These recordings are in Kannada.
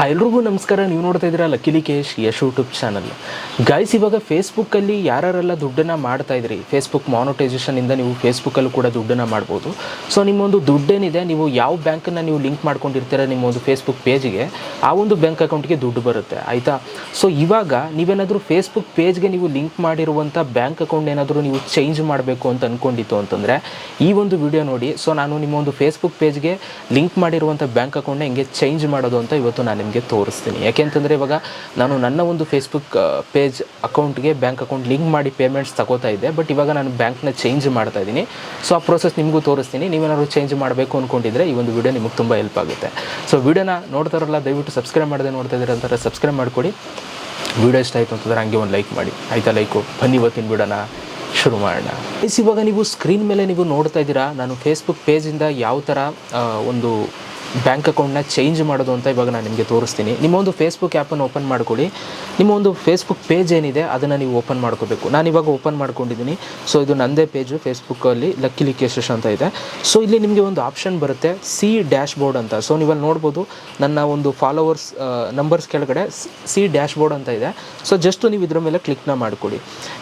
ಹಾಯ್ ಎಲ್ರಿಗೂ ನಮಸ್ಕಾರ. ನೀವು ನೋಡ್ತಾ ಇದ್ದೀರಾ ಲಕ್ಕಿಲಿ ಕೇಶ್ ಯಶ್ ಯೂಟ್ಯೂಬ್ ಚಾನಲ್ ಗೈಸ್ ಇವಾಗ ಫೇಸ್ಬುಕ್ಕಲ್ಲಿ ಯಾರ್ಯಾರೆಲ್ಲ ದುಡ್ಡನ್ನು ಮಾಡ್ತಾ ಇದ್ರಿ ಫೇಸ್ಬುಕ್ ಮಾನಿಟೈಸೇಷನಿಂದ ನೀವು ಫೇಸ್ಬುಕ್ಕಲ್ಲೂ ಕೂಡ ದುಡ್ಡನ್ನು ಮಾಡ್ಬೋದು. ಸೊ ನಿಮ್ಮೊಂದು ದುಡ್ಡೇನಿದೆ, ನೀವು ಯಾವ ಬ್ಯಾಂಕನ್ನು ನೀವು ಲಿಂಕ್ ಮಾಡ್ಕೊಂಡಿರ್ತೀರ ನಿಮ್ಮ ಒಂದು ಫೇಸ್ಬುಕ್ ಪೇಜ್ಗೆ ಆ ಒಂದು ಬ್ಯಾಂಕ್ ಅಕೌಂಟ್ಗೆ ದುಡ್ಡು ಬರುತ್ತೆ. ಆಯಿತಾ? ಸೊ ಇವಾಗ ನೀವೇನಾದರೂ ಫೇಸ್ಬುಕ್ ಪೇಜ್ಗೆ ನೀವು ಲಿಂಕ್ ಮಾಡಿರುವಂಥ ಬ್ಯಾಂಕ್ ಅಕೌಂಟ್ ಏನಾದರೂ ನೀವು ಚೇಂಜ್ ಮಾಡಬೇಕು ಅಂತ ಅಂದ್ಕೊಂಡಿತ್ತು ಅಂತಂದರೆ, ಈ ಒಂದು ವಿಡಿಯೋ ನೋಡಿ. ಸೊ ನಾನು ನಿಮ್ಮ ಒಂದು ಫೇಸ್ಬುಕ್ ಪೇಜ್ಗೆ ಲಿಂಕ್ ಮಾಡಿರುವಂಥ ಬ್ಯಾಂಕ್ ಅಕೌಂಟ್ನ ಹೆಂಗೆ ಚೇಂಜ್ ಮಾಡೋದು ಅಂತ ಇವತ್ತು ನಾನು ನಿಮಗೆ ತೋರಿಸ್ತೀನಿ. ಯಾಕೆಂತಂದರೆ ಇವಾಗ ನಾನು ನನ್ನ ಒಂದು ಫೇಸ್ಬುಕ್ ಪೇಜ್ ಅಕೌಂಟ್ಗೆ ಬ್ಯಾಂಕ್ ಅಕೌಂಟ್ ಲಿಂಕ್ ಮಾಡಿ ಪೇಮೆಂಟ್ಸ್ ತಗೋತಾ ಇದ್ದೆ. ಬಟ್ ಇವಾಗ ನಾನು ಬ್ಯಾಂಕ್ನ ಚೇಂಜ್ ಮಾಡ್ತಾ ಇದ್ದೀನಿ. ಸೊ ಆ ಪ್ರೋಸೆಸ್ ನಿಮಗೂ ತೋರಿಸ್ತೀನಿ. ನೀವೇನಾದ್ರು ಚೇಂಜ್ ಮಾಡಬೇಕು ಅಂದ್ಕೊಂಡಿದ್ರೆ ಈ ಒಂದು ವಿಡಿಯೋ ನಿಮಗೆ ತುಂಬ ಹೆಲ್ಪ್ ಆಗುತ್ತೆ. ಸೊ ವಿಡಿಯೋನ ನೋಡ್ತಾರಲ್ಲ ದಯವಿಟ್ಟು ಸಬ್ಸ್ಕ್ರೈಬ್ ಮಾಡದೆ ನೋಡ್ತಾ ಇದ್ದೀರ ಅಂತಾರೆ ಸಬ್ಸ್ಕ್ರೈಬ್ ಮಾಡಿಕೊಡಿ. ವಿಡಿಯೋ ಇಷ್ಟ ಆಯಿತು ಅಂತಂದ್ರೆ ಹಂಗೆ ಒಂದು ಲೈಕ್ ಮಾಡಿ. ಆಯಿತಾ ಲೈಕು ಬನ್ನಿ ಇವತ್ತಿನ ವಿಡಿಯೋನ ಶುರು ಮಾಡೋಣ. ಇಸ್ ಇವಾಗ ನೀವು ಸ್ಕ್ರೀನ್ ಮೇಲೆ ನೀವು ನೋಡ್ತಾ ಇದ್ದೀರಾ, ನಾನು ಫೇಸ್ಬುಕ್ ಪೇಜಿಂದ ಯಾವ ಥರ ಒಂದು ಬ್ಯಾಂಕ್ ಅಕೌಂಟ್ನ ಚೇಂಜ್ ಮಾಡೋದು ಅಂತ ಇವಾಗ ನಾನು ನಿಮಗೆ ತೋರಿಸ್ತೀನಿ. ನಿಮ್ಮ ಒಂದು ಫೇಸ್ಬುಕ್ ಆ್ಯಪನ್ನು ಓಪನ್ ಮಾಡ್ಕೊಳ್ಳಿ. ನಿಮ್ಮ ಒಂದು ಫೇಸ್ಬುಕ್ ಪೇಜ್ ಏನಿದೆ, ಅದನ್ನು ನೀವು ಓಪನ್ ಮಾಡ್ಕೋಬೇಕು. ನಾನು ಇವಾಗ ಓಪನ್ ಮಾಡ್ಕೊಂಡಿದ್ದೀನಿ. ಸೊ ಇದು ನಂದೇ ಪೇಜು ಫೇಸ್ಬುಕ್ಕಲ್ಲಿ ಲಕ್ಕಿ ಲಿಕೇಶಸ್ ಅಂತ ಇದೆ. ಸೊ ಇಲ್ಲಿ ನಿಮಗೆ ಒಂದು ಆಪ್ಷನ್ ಬರುತ್ತೆ ಸಿ ಡ್ಯಾಶ್ ಬೋರ್ಡ್ ಅಂತ. ಸೊ ನೀವಲ್ಲಿ ನೋಡ್ಬೋದು, ನನ್ನ ಒಂದು ಫಾಲೋವರ್ಸ್ ನಂಬರ್ಸ್ ಕೆಳಗಡೆ ಸಿ ಡ್ಯಾಶ್ ಬೋರ್ಡ್ ಅಂತ ಇದೆ. ಸೊ ಜಸ್ಟ್ ನೀವು ಇದ್ರ ಮೇಲೆ ಕ್ಲಿಕ್ನ ಮಾಡ್ಕೊಳ್ಳಿ.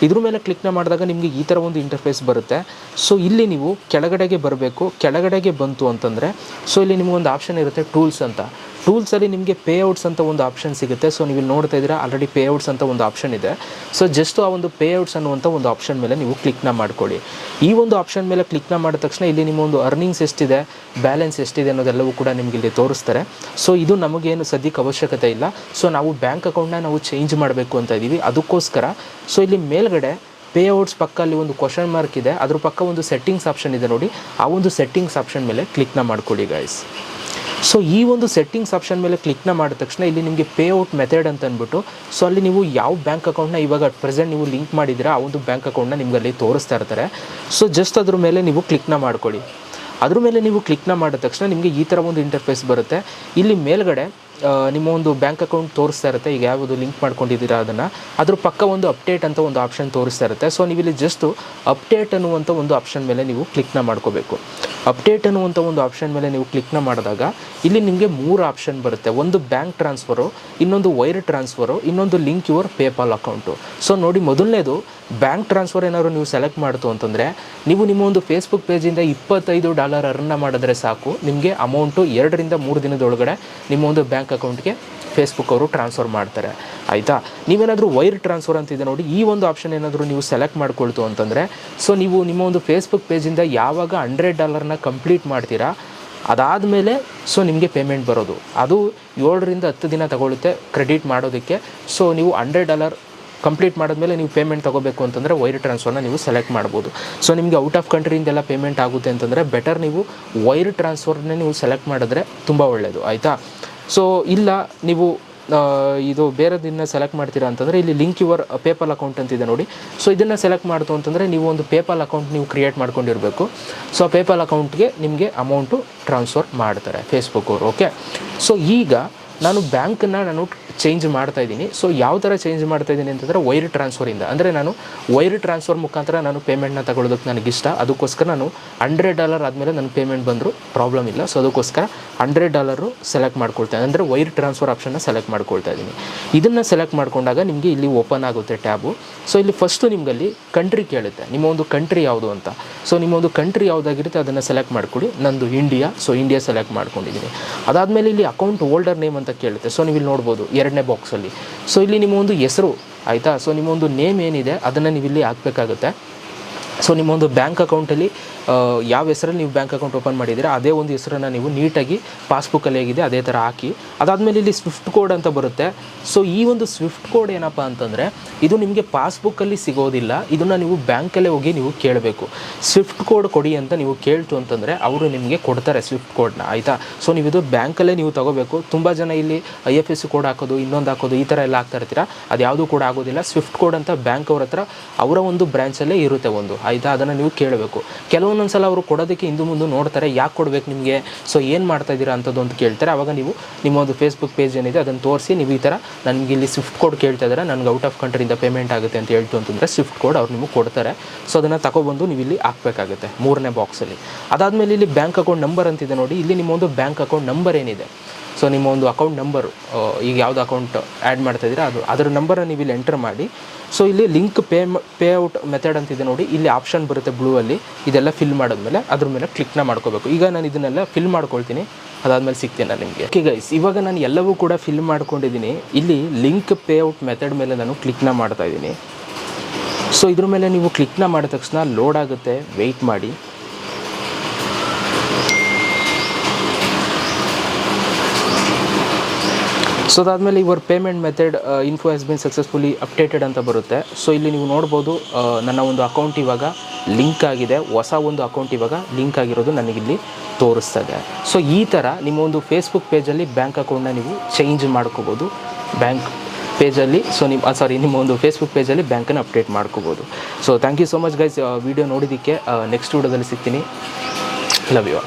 ಇದ್ರ ಮೇಲೆ ಕ್ಲಿಕ್ನ ಮಾಡಿದಾಗ ನಿಮಗೆ ಈ ಥರ ಒಂದು ಇಂಟರ್ಫೇಸ್ ಬರುತ್ತೆ. ಸೊ ಇಲ್ಲಿ ನೀವು ಕೆಳಗಡೆಗೆ ಬರಬೇಕು. ಕೆಳಗಡೆಗೆ ಬಂತು ಅಂತಂದರೆ ಸೊ ಇಲ್ಲಿ ನಿಮಗೊಂದು ಆಪ್ಷನ್ ಇರುತ್ತೆ ಟೂಲ್ಸ್ ಅಂತ. ಟೂಲ್ಸಲ್ಲಿ ನಿಮಗೆ ಪೇ ಔಟ್ಸ್ ಅಂತ ಒಂದು ಆಪ್ಷನ್ ಸಿಗುತ್ತೆ. ಸೊ ನೀವು ಇಲ್ಲಿ ನೋಡ್ತಾ ಇದ್ದೀರಾ ಆಲ್ರೆಡಿ ಪೇ ಔಟ್ಸ್ ಅಂತ ಒಂದು ಆಪ್ಷನ್ ಇದೆ. ಸೊ ಜಸ್ಟ್ ಆ ಒಂದು ಪೇ ಔಟ್ಸ್ ಅನ್ನುವಂಥ ಒಂದು ಆಪ್ಷನ್ ಮೇಲೆ ನೀವು ಕ್ಲಿಕ್ನ ಮಾಡ್ಕೊಳ್ಳಿ. ಈ ಒಂದು ಆಪ್ಷನ್ ಮೇಲೆ ಕ್ಲಿಕ್ನ ಮಾಡಿದ ತಕ್ಷಣ ಇಲ್ಲಿ ನಿಮ್ಮ ಒಂದು ಅರ್ನಿಂಗ್ಸ್ ಎಷ್ಟಿದೆ ಬ್ಯಾಲೆನ್ಸ್ ಎಷ್ಟಿದೆ ಅನ್ನೋದೆಲ್ಲವೂ ಕೂಡ ನಿಮಗೆ ಇಲ್ಲಿ ತೋರಿಸ್ತಾರೆ. ಸೊ ಇದು ನಮಗೇನು ಸದ್ಯಕ್ಕೆ ಅವಶ್ಯಕತೆ ಇಲ್ಲ. ಸೊ ನಾವು ಬ್ಯಾಂಕ್ ಅಕೌಂಟ್ನ ನಾವು ಚೇಂಜ್ ಮಾಡಬೇಕು ಅಂತ ಇದ್ದೀವಿ. ಅದಕ್ಕೋಸ್ಕರ ಸೊ ಇಲ್ಲಿ ಮೇಲ್ಗಡೆ ಪೇ ಔಟ್ಸ್ ಪಕ್ಕ ಅಲ್ಲಿ ಒಂದು ಕ್ವಶನ್ ಮಾರ್ಕ್ ಇದೆ. ಅದ್ರ ಪಕ್ಕ ಒಂದು ಸೆಟ್ಟಿಂಗ್ಸ್ ಆಪ್ಷನ್ ಇದೆ ನೋಡಿ. ಆ ಒಂದು ಸೆಟ್ಟಿಂಗ್ಸ್ ಆಪ್ಷನ್ ಮೇಲೆ ಕ್ಲಿಕ್ನ ಮಾಡ್ಕೊಳ್ಳಿ ಗೈಸ್ ಸೊ ಈ ಒಂದು ಸೆಟ್ಟಿಂಗ್ಸ್ ಆಪ್ಷನ್ ಮೇಲೆ ಕ್ಲಿಕ್ನ ಮಾಡಿದ ತಕ್ಷಣ ಇಲ್ಲಿ ನಿಮಗೆ ಪೇ ಔಟ್ ಮೆಥಡ್ ಅಂತ ಅಂದ್ಬಿಟ್ಟು ಸೊ ಅಲ್ಲಿ ನೀವು ಯಾವ ಬ್ಯಾಂಕ್ ಅಕೌಂಟ್ನ ಇವಾಗ ಅಟ್ ಪ್ರೆಸೆಂಟ್ ನೀವು ಲಿಂಕ್ ಮಾಡಿದ್ದೀರಾ, ಆ ಒಂದು ಬ್ಯಾಂಕ್ ಅಕೌಂಟ್ನ ನಿಮ್ಗೆ ಅಲ್ಲಿ ತೋರಿಸ್ತಾ ಇರ್ತಾರೆ. ಸೊ ಜಸ್ಟ್ ಅದ್ರ ಮೇಲೆ ನೀವು ಕ್ಲಿಕ್ನ ಮಾಡ್ಕೊಳ್ಳಿ. ಅದ್ರ ಮೇಲೆ ನೀವು ಕ್ಲಿಕ್ನ ಮಾಡಿದ ತಕ್ಷಣ ನಿಮಗೆ ಈ ಥರ ಒಂದು ಇಂಟರ್ಫೇಸ್ ಬರುತ್ತೆ. ಇಲ್ಲಿ ಮೇಲ್ಗಡೆ ನಿಮ್ಮ ಒಂದು ಬ್ಯಾಂಕ್ ಅಕೌಂಟ್ ತೋರಿಸ್ತಾ ಇರುತ್ತೆ. ಈಗ ಯಾವುದು ಲಿಂಕ್ ಮಾಡ್ಕೊಂಡಿದ್ದೀರಾ ಅದನ್ನು. ಅದ್ರ ಪಕ್ಕ ಒಂದು ಅಪ್ಡೇಟ್ ಅಂತ ಒಂದು ಆಪ್ಷನ್ ತೋರಿಸ್ತಾ ಇರುತ್ತೆ. ಸೊ ನೀವು ಇಲ್ಲಿ ಜಸ್ಟು ಅಪ್ಡೇಟ್ ಅನ್ನುವಂಥ ಒಂದು ಆಪ್ಷನ್ ಮೇಲೆ ನೀವು ಕ್ಲಿಕ್ನ ಮಾಡ್ಕೋಬೇಕು. ಅಪ್ಡೇಟ್ ಅನ್ನುವಂಥ ಒಂದು ಆಪ್ಷನ್ ಮೇಲೆ ನೀವು ಕ್ಲಿಕ್ನ ಮಾಡಿದಾಗ, ಇಲ್ಲಿ ನಿಮಗೆ ಮೂರು ಆಪ್ಷನ್ ಬರುತ್ತೆ. ಒಂದು ಬ್ಯಾಂಕ್ ಟ್ರಾನ್ಸ್ಫರು ಇನ್ನೊಂದು ವೈರ್ ಟ್ರಾನ್ಸ್ಫರು ಇನ್ನೊಂದು link your PayPal account so ನೋಡಿ ಮೊದಲನೇದು ಬ್ಯಾಂಕ್ ಟ್ರಾನ್ಸ್ಫರ್ ಏನಾದ್ರು ನೀವು ಸೆಲೆಕ್ಟ್ ಮಾಡ್ತು ಅಂತಂದರೆ, ನೀವು ನಿಮ್ಮ ಒಂದು ಫೇಸ್ಬುಕ್ ಪೇಜಿಂದ ಇಪ್ಪತ್ತೈದು ಡಾಲರ್ ಅರ್ನ ಮಾಡಿದ್ರೆ ಸಾಕು. ನಿಮಗೆ ಅಮೌಂಟು ಎರಡರಿಂದ ಮೂರು ದಿನದೊಳಗಡೆ ನಿಮ್ಮ ಒಂದು ಬ್ಯಾಂಕ್ ಅಕೌಂಟ್ಗೆ ಫೇಸ್ಬುಕ್ ಅವರು ಟ್ರಾನ್ಸ್ಫರ್ ಮಾಡ್ತಾರೆ. ಆಯಿತಾ? ನೀವೇನಾದರೂ ವೈರ್ ಟ್ರಾನ್ಸ್ಫರ್ ಅಂತಿದೆ ನೋಡಿ, ಈ ಒಂದು ಆಪ್ಷನ್ ಏನಾದರೂ ನೀವು ಸೆಲೆಕ್ಟ್ ಮಾಡ್ಕೊಳ್ತು ಅಂತಂದರೆ ಸೊ ನೀವು ನಿಮ್ಮ ಒಂದು ಫೇಸ್ಬುಕ್ ಪೇಜಿಂದ ಯಾವಾಗ ಹಂಡ್ರೆಡ್ ಡಾಲರ್ನ ಕಂಪ್ಲೀಟ್ ಮಾಡ್ತೀರಾ, ಅದಾದಮೇಲೆ ಸೊ ನಿಮಗೆ ಪೇಮೆಂಟ್ ಬರೋದು. ಅದು ಏಳರಿಂದ ಹತ್ತು ದಿನ ತಗೊಳುತ್ತೆ ಕ್ರೆಡಿಟ್ ಮಾಡೋದಕ್ಕೆ. ಸೊ ನೀವು ಹಂಡ್ರೆಡ್ ಡಾಲರ್ ಕಂಪ್ಲೀಟ್ ಮಾಡಿದ್ಮೇಲೆ ನೀವು ಪೇಮೆಂಟ್ ತೊಗೋಬೇಕು ಅಂತಂದರೆ ವೈರ್ ಟ್ರಾನ್ಸ್ಫರ್ನ ನೀವು ಸೆಲೆಕ್ಟ್ ಮಾಡ್ಬೋದು. ಸೊ ನಿಮಗೆ ಔಟ್ ಆಫ್ ಕಂಟ್ರಿಯಿಂದೆಲ್ಲ ಪೇಮೆಂಟ್ ಆಗುತ್ತೆ ಅಂತಂದರೆ ಬೆಟರ್ ನೀವು ವೈರ್ ಟ್ರಾನ್ಸ್ಫರ್ನೇ ನೀವು ಸೆಲೆಕ್ಟ್ ಮಾಡಿದ್ರೆ ತುಂಬ ಒಳ್ಳೆಯದು ಆಯಿತಾ? ಸೊ ಇಲ್ಲ, ನೀವು ಇದು ಬೇರೆದನ್ನ ಸೆಲೆಕ್ಟ್ ಮಾಡ್ತೀರಾ ಅಂತಂದರೆ ಇಲ್ಲಿ ಲಿಂಕ್ ಯುವರ್ ಪೇಪಲ್ ಅಕೌಂಟ್ ಅಂತಿದೆ ನೋಡಿ. ಸೊ ಇದನ್ನು ಸೆಲೆಕ್ಟ್ ಮಾಡ್ತು ಅಂತಂದರೆ ನೀವು ಒಂದು ಪೇಪಲ್ ಅಕೌಂಟ್ ನೀವು ಕ್ರಿಯೇಟ್ ಮಾಡ್ಕೊಂಡಿರಬೇಕು. ಸೊ ಆ ಪೇಪಲ್ ಅಕೌಂಟ್ಗೆ ನಿಮಗೆ ಅಮೌಂಟು ಟ್ರಾನ್ಸ್ಫರ್ ಮಾಡ್ತಾರೆ ಫೇಸ್ಬುಕ್ ಅವರು ಓಕೆ ಸೊ ಈಗ ನಾನು ಬ್ಯಾಂಕನ್ನು ನಾನು ಚೇಂಜ್ ಮಾಡ್ತಾ ಇದ್ದೀನಿ. ಸೊ ಯಾವ ಥರ ಚೇಂಜ್ ಮಾಡ್ತಾ ಇದ್ದೀನಿ ಅಂತಂದರೆ ವೈರ್ ಟ್ರಾನ್ಸ್ಫರಿಂದ ಅಂದರೆ ನಾನು ವೈರ್ ಟ್ರಾನ್ಸ್ಫರ್ ಮುಖಾಂತರ ನಾನು ಪೇಮೆಂಟ್ನ ತಗೊಳ್ಳೋದಕ್ಕೆ ನನಗಿಷ್ಟ ಅದಕ್ಕೋಸ್ಕರ ನಾನು ಹಂಡ್ರೆಡ್ ಡಾಲರ್ ಆದಮೇಲೆ ನನ್ನ ಪೇಮೆಂಟ್ ಬಂದರೂ ಪ್ರಾಬ್ಲಮ್ ಇಲ್ಲ. ಸೊ ಅದಕ್ಕೋಸ್ಕರ ಹಂಡ್ರೆಡ್ ಡಾಲರು ಸೆಲೆಕ್ಟ್ ಮಾಡ್ಕೊಳ್ತಾ ಅಂದರೆ ವೈರ್ ಟ್ರಾನ್ಸ್ಫರ್ ಆಪ್ಷನ್ನ ಸೆಲೆಕ್ಟ್ ಮಾಡ್ಕೊಳ್ತಾ ಇದ್ದೀನಿ. ಇದನ್ನು ಸೆಲೆಕ್ಟ್ ಮಾಡ್ಕೊಂಡಾಗ ನಿಮಗೆ ಇಲ್ಲಿ ಓಪನ್ ಆಗುತ್ತೆ ಟ್ಯಾಬು ಸೊ ಇಲ್ಲಿ ಫಸ್ಟು ನಿಮಗಲ್ಲಿ ಕಂಟ್ರಿ ಕೇಳುತ್ತೆ. ನಿಮ್ಮ ಒಂದು ಕಂಟ್ರಿ ಯಾವುದು ಅಂತ. ಸೊ ನಿಮ್ಮ ಒಂದು ಕಂಟ್ರಿ ಯಾವುದಾಗಿರುತ್ತೆ ಅದನ್ನು ಸೆಲೆಕ್ಟ್ ಮಾಡ್ಕೊಳ್ಳಿ ನಂದು ಇಂಡಿಯಾ ಸೊ ಇಂಡಿಯಾ ಸೆಲೆಕ್ಟ್ ಮಾಡ್ಕೊಂಡಿದ್ದೀನಿ. ಅದಾದಮೇಲೆ ಇಲ್ಲಿ ಅಕೌಂಟ್ ಹೋಲ್ಡರ್ ನೇಮ್ ಅಂತ ಕೇಳುತ್ತೆ. ಸೊ ನೀವು ಇಲ್ಲಿ ನೋಡ್ಬೋದು. ಎರಡನೇ ಬಾಕ್ಸಲ್ಲಿ ಸೊ ಇಲ್ಲಿ ನಿಮ್ಮ ಒಂದು ಹೆಸರು, ಆಯಿತಾ? ಸೊ ನಿಮ್ಮ ಒಂದು ನೇಮ್ ಏನಿದೆ, ಅದನ್ನು ನೀವು ಇಲ್ಲಿ ಹಾಕಬೇಕಾಗುತ್ತೆ. ಸೊ ನಿಮ್ಮ ಒಂದು ಬ್ಯಾಂಕ್ ಅಕೌಂಟಲ್ಲಿ ಯಾವ ಹೆಸರಲ್ಲಿ ನೀವು ಬ್ಯಾಂಕ್ ಅಕೌಂಟ್ ಓಪನ್ ಮಾಡಿದ್ದೀರಾ, ಅದೇ ಒಂದು ಹೆಸರನ್ನು ನೀವು ನೀಟಾಗಿ ಪಾಸ್ಬುಕ್ಕಲ್ಲಿ ಹೇಗಿದೆ, ಅದೇ ಥರ ಹಾಕಿ. ಅದಾದಮೇಲೆ ಇಲ್ಲಿ ಸ್ವಿಫ್ಟ್ ಕೋಡ್ ಅಂತ ಬರುತ್ತೆ. ಸೊ ಈ ಒಂದು ಸ್ವಿಫ್ಟ್ ಕೋಡ್ ಏನಪ್ಪ ಅಂತಂದರೆ, ಇದು ನಿಮಗೆ ಪಾಸ್ಬುಕ್ಕಲ್ಲಿ ಸಿಗೋದಿಲ್ಲ, ಇದನ್ನು ನೀವು ಬ್ಯಾಂಕಲ್ಲೇ ಹೋಗಿ ನೀವು ಕೇಳಬೇಕು. ಸ್ವಿಫ್ಟ್ ಕೋಡ್ ಕೊಡಿ ಅಂತ ನೀವು ಕೇಳ್ತು ಅಂತಂದರೆ, ಅವರು ನಿಮಗೆ ಕೊಡ್ತಾರೆ ಸ್ವಿಫ್ಟ್ ಕೋಡ್ನ ಆಯಿತಾ? ಸೊ ನೀವು ಇದು ಬ್ಯಾಂಕಲ್ಲೇ ನೀವು ತಗೋಬೇಕು. ತುಂಬ ಜನ ಇಲ್ಲಿ ಐ ಎಫ್ ಎಸ್ ಕೋಡ್ ಹಾಕೋದು, ಇನ್ನೊಂದು ಹಾಕೋದು, ಈ ಥರ ಎಲ್ಲ ಹಾಕ್ತಾ ಇರ್ತೀರಾ? ಅದು ಯಾವುದೂ ಕೂಡ ಆಗೋದಿಲ್ಲ. ಸ್ವಿಫ್ಟ್ ಕೋಡ್ ಅಂತ ಬ್ಯಾಂಕ್ ಅವ್ರ ಹತ್ರ, ಅವರ ಒಂದು ಬ್ರ್ಯಾಂಚಲ್ಲೇ ಇರುತ್ತೆ ಒಂದು ಆಯಿತಾ ಅದನ್ನು ನೀವು ಕೇಳಬೇಕು. ಕೆಲವೊಂದೊಂದು ಸಲ ಅವರು ಕೊಡೋದಕ್ಕೆ ಹಿಂದೆ ಮುಂದೆ ನೋಡ್ತಾರೆ, ಯಾಕೆ ಕೊಡಬೇಕು ನಿಮಗೆ? ಸೊ ಏನು ಮಾಡ್ತಾ ಇದ್ದೀರಾ ಅಂಥದ್ದು ಅಂತ ಕೇಳ್ತಾರೆ. ಆವಾಗ ನೀವು ನಿಮ್ಮ ಒಂದು ಫೇಸ್ಬುಕ್ ಪೇಜ್ ಏನಿದೆ ಅದನ್ನು ತೋರಿಸಿ, ನೀವು ಈ ಥರ ನನಗೆ ಇಲ್ಲಿ ಸ್ವಿಫ್ಟ್ ಕೋಡ್ ಕೇಳ್ತಾ ಇದ್ದಾರೆ. ನನಗೆ ಔಟ್ ಆಫ್ ಕಂಟ್ರಿಯಿಂದ ಪೇಮೆಂಟ್ ಆಗುತ್ತೆ ಅಂತ ಹೇಳ್ತು ಅಂತಂದರೆ ಸ್ವಿಫ್ಟ್ ಕೋಡ್ ಅವ್ರು ನಿಮಗೆ ಕೊಡ್ತಾರೆ. ಸೊ ಅದನ್ನು ತಗೊಬಂದು ನೀವು ಇಲ್ಲಿ ಹಾಕಬೇಕಾಗುತ್ತೆ ಮೂರನೇ ಬಾಕ್ಸಲ್ಲಿ ಅದಾದಮೇಲೆ ಇಲ್ಲಿ ಬ್ಯಾಂಕ್ ಅಕೌಂಟ್ ನಂಬರ್ ಅಂತಿದೆ ನೋಡಿ. ಇಲ್ಲಿ ನಿಮ್ಮ ಒಂದು ಬ್ಯಾಂಕ್ ಅಕೌಂಟ್ ನಂಬರ್ ಏನಿದೆ? ಸೊ ನಿಮ್ಮ ಒಂದು ಅಕೌಂಟ್ ನಂಬರ್ ಈಗ ಯಾವುದು ಅಕೌಂಟ್ ಆ್ಯಡ್ ಮಾಡ್ತಾ ಇದ್ದೀರಾ, ಅದು ಅದರ ನಂಬರನ್ನು ನೀವು ಇಲ್ಲಿ ಎಂಟರ್ ಮಾಡಿ. ಸೊ ಇಲ್ಲಿ link pay payout method ಅಂತಿದೆ ನೋಡಿ. ಇಲ್ಲಿ ಆಪ್ಷನ್ ಬರುತ್ತೆ ಬ್ಲೂ ಅಲ್ಲಿ. ಇದೆಲ್ಲ ಫಿಲ್ ಮಾಡಿದ್ಮೇಲೆ ಅದ್ರ ಮೇಲೆ ಕ್ಲಿಕ್ನ ಮಾಡ್ಕೋಬೇಕು. ಈಗ ನಾನು ಇದನ್ನೆಲ್ಲ ಫಿಲ್ ಮಾಡ್ಕೊಳ್ತೀನಿ. ಅದಾದಮೇಲೆ ಸಿಗ್ತೀನಿ ನಾನು ನಿಮಗೆ. ಓಕೆ ಗೈಸ್ ಇವಾಗ ನಾನು ಎಲ್ಲವೂ ಕೂಡ ಫಿಲ್ ಮಾಡ್ಕೊಂಡಿದ್ದೀನಿ. ಇಲ್ಲಿ ಲಿಂಕ್ ಪೇ ಔಟ್ ಮೆಥಡ್ ಮೇಲೆ ನಾನು ಕ್ಲಿಕ್ನ ಮಾಡ್ತಾ ಇದ್ದೀನಿ. ಸೊ ಇದ್ರ ಮೇಲೆ ನೀವು ಕ್ಲಿಕ್ನ ಮಾಡಿದ ತಕ್ಷಣ ಲೋಡ್ ಆಗುತ್ತೆ. ವೆಯ್ಟ್ ಮಾಡಿ. ಸೊ ಅದಾದಮೇಲೆ your payment method info has been successfully updated ಅಂತ ಬರುತ್ತೆ. ಸೊ ಇಲ್ಲಿ ನೀವು ನೋಡ್ಬೋದು ನನ್ನ ಒಂದು ಅಕೌಂಟ್ ಇವಾಗ ಲಿಂಕ್ ಆಗಿದೆ. ಹೊಸ ಒಂದು ಅಕೌಂಟ್ ಇವಾಗ ಲಿಂಕ್ ಆಗಿರೋದು ನನಗಿಲ್ಲಿ ತೋರಿಸ್ತದೆ. ಸೊ ಈ ಥರ ನಿಮ್ಮ ಒಂದು ಫೇಸ್ಬುಕ್ ಪೇಜಲ್ಲಿ ಬ್ಯಾಂಕ್ ಅಕೌಂಟ್ನ ನೀವು ಚೇಂಜ್ ಮಾಡ್ಕೋಬೋದು. ಬ್ಯಾಂಕ್ ಪೇಜಲ್ಲಿ ಸೊ ನಿಮ್ಮ ಸಾರಿ ನಿಮ್ಮ ಒಂದು ಫೇಸ್ಬುಕ್ ಪೇಜಲ್ಲಿ ಬ್ಯಾಂಕನ್ನು ಅಪ್ಡೇಟ್ ಮಾಡ್ಕೋಬೋದು. So thank you so much guys video ನೋಡಿದ್ದಕ್ಕೆ ನೆಕ್ಸ್ಟ್ ವಿಡಿಯೋದಲ್ಲಿ ಸಿಗ್ತೀನಿ. Love you